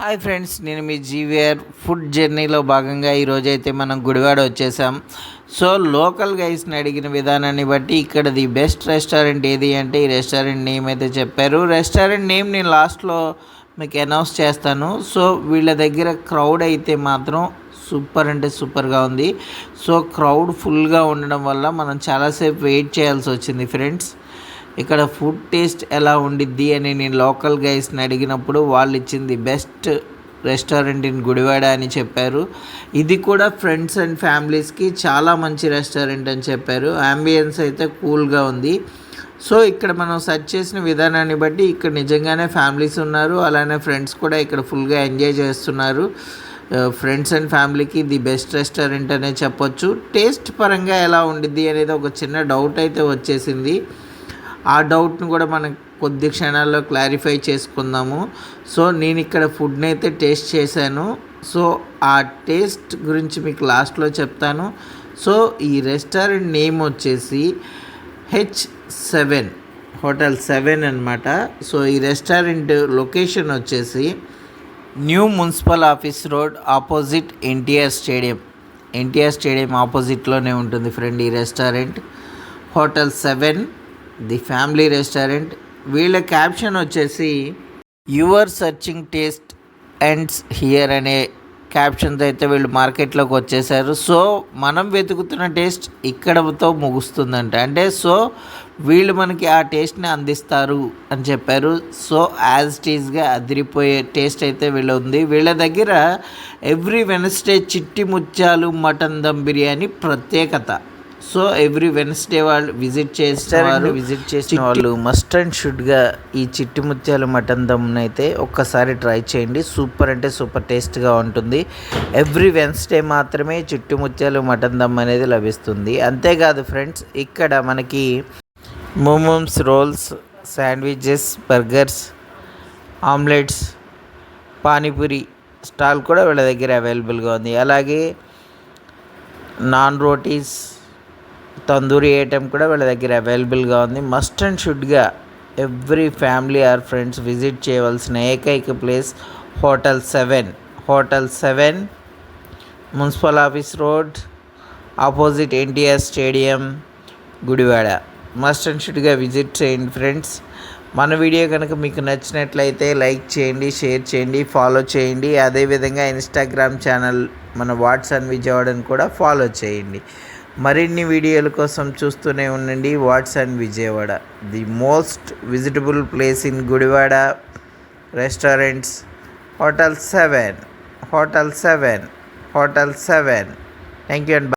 Hi friends నేను మీ జీవియర్ food జర్నీలో భాగంగా ఈరోజు అయితే మనం గుడివాడ వచ్చేసాం. సో లోకల్ గైస్ని అడిగిన విధానాన్ని బట్టి ఇక్కడ ది బెస్ట్ రెస్టారెంట్ ఏది అంటే ఈ రెస్టారెంట్ నేమ్ అయితే చెప్పారు. రెస్టారెంట్ నేమ్ నేను లాస్ట్లో మీకు అనౌన్స్ చేస్తాను. సో వీళ్ళ దగ్గర క్రౌడ్ అయితే మాత్రం సూపర్ అంటే సూపర్గా ఉంది. సో క్రౌడ్ ఫుల్గా ఉండడం వల్ల మనం చాలాసేపు వెయిట్ చేయాల్సి వచ్చింది ఫ్రెండ్స్ ఇక్కడ ఫుడ్ టేస్ట్ ఎలా ఉండిద్ది అని నేను లోకల్ గైస్ని అడిగినప్పుడు వాళ్ళు ఇచ్చింది బెస్ట్ రెస్టారెంట్ ఇన్ గుడివాడ అని చెప్పారు. ఇది కూడా ఫ్రెండ్స్ అండ్ ఫ్యామిలీస్కి చాలా మంచి రెస్టారెంట్ అని చెప్పారు. అంబియన్స్ అయితే కూల్గా ఉంది. సో ఇక్కడ మనం సెర్చ్ చేసిన విధానాన్ని బట్టి ఇక్కడ నిజంగానే ఫ్యామిలీస్ ఉన్నారు. అలానే ఫ్రెండ్స్ కూడా ఇక్కడ ఫుల్గా ఎంజాయ్ చేస్తున్నారు. ఫ్రెండ్స్ అండ్ ఫ్యామిలీకి ది బెస్ట్ రెస్టారెంట్ అనే చెప్పొచ్చు. టేస్ట్ పరంగా ఎలా ఉండిద్ది అనేది ఒక చిన్న డౌట్ అయితే వచ్చేసింది. ఆ డౌట్ను కూడా మనం కొద్ది క్షణాల్లో క్లారిఫై చేసుకుందాము. సో నేను ఇక్కడ ఫుడ్ని అయితే టేస్ట్ చేశాను. సో ఆ టేస్ట్ గురించి మీకు లాస్ట్లో చెప్తాను. సో ఈ రెస్టారెంట్ నేమ్ వచ్చేసి హెచ్ సెవెన్ హోటల్ సెవెన్ అనమాట సో ఈ రెస్టారెంట్ లొకేషన్ వచ్చేసి new municipal office road opposite NTR stadium. NTR stadium ఆపోజిట్లోనే ఉంటుంది ఫ్రెండ్ ఈ restaurant. Hotel seven the family restaurant. వీళ్ళ క్యాప్షన్ వచ్చేసి your searching taste ends here అనే క్యాప్షన్తో అయితే వీళ్ళు మార్కెట్లోకి వచ్చేసారు. సో మనం వెతుకుతున్న టేస్ట్ ఇక్కడతో ముగుస్తుందంట. అంటే సో వీళ్ళు మనకి ఆ టేస్ట్ని అందిస్తారు అని చెప్పారు. సో యాజ్ టీజ్గా అదిరిపోయే టేస్ట్ అయితే వీళ్ళు ఉంది వీళ్ళ దగ్గర ఎవ్రీ వెనస్డే చిట్టి ముత్యాలు మటన్ దమ్ బిర్యానీ ప్రత్యేకత. సో ఎవ్రీ వెన్స్డే వాళ్ళు విజిట్ చేస్తారు విజిట్ చేసిన వాళ్ళు మస్ట్ అండ్ షుడ్గా ఈ చిట్టి ముత్యాల మటన్ దమ్ని అయితే ఒక్కసారి ట్రై చేయండి. సూపర్ అంటే సూపర్ టేస్ట్గా ఉంటుంది. ఎవ్రీ వెన్స్డే మాత్రమే చిట్టి ముత్యాలు మటన్ దమ్ అనేది లభిస్తుంది. అంతేకాదు ఫ్రెండ్స్ ఇక్కడ మనకి momos rolls sandwiches burgers omelettes panipuri stall కూడా వీళ్ళ దగ్గర అవైలబుల్గా ఉంది. అలాగే నాన్ రోటీస్ తందూరి ఐటెం కూడా వీళ్ళ దగ్గర అవైలబుల్గా ఉంది. Must and షుడ్గా every family or friends visit చేయవలసిన ఏకైక place hotel seven hotel seven municipal office road opposite NTR stadium Gudivada must and షుడ్గా visit చేయండి ఫ్రెండ్స్ మన వీడియో కనుక మీకు నచ్చినట్లయితే లైక్ చేయండి షేర్ చేయండి ఫాలో చేయండి. అదేవిధంగా ఇన్స్టాగ్రామ్ ఛానల్ మన వాట్సాన్ విజయవాడని కూడా ఫాలో చేయండి. మరిన్ని వీడియోల కోసం చూస్తూనే ఉండండి. What's and Vijayawada. The most visitable place in Gudivada. Restaurants. Hotel seven. Hotel seven. Hotel seven. Thank you and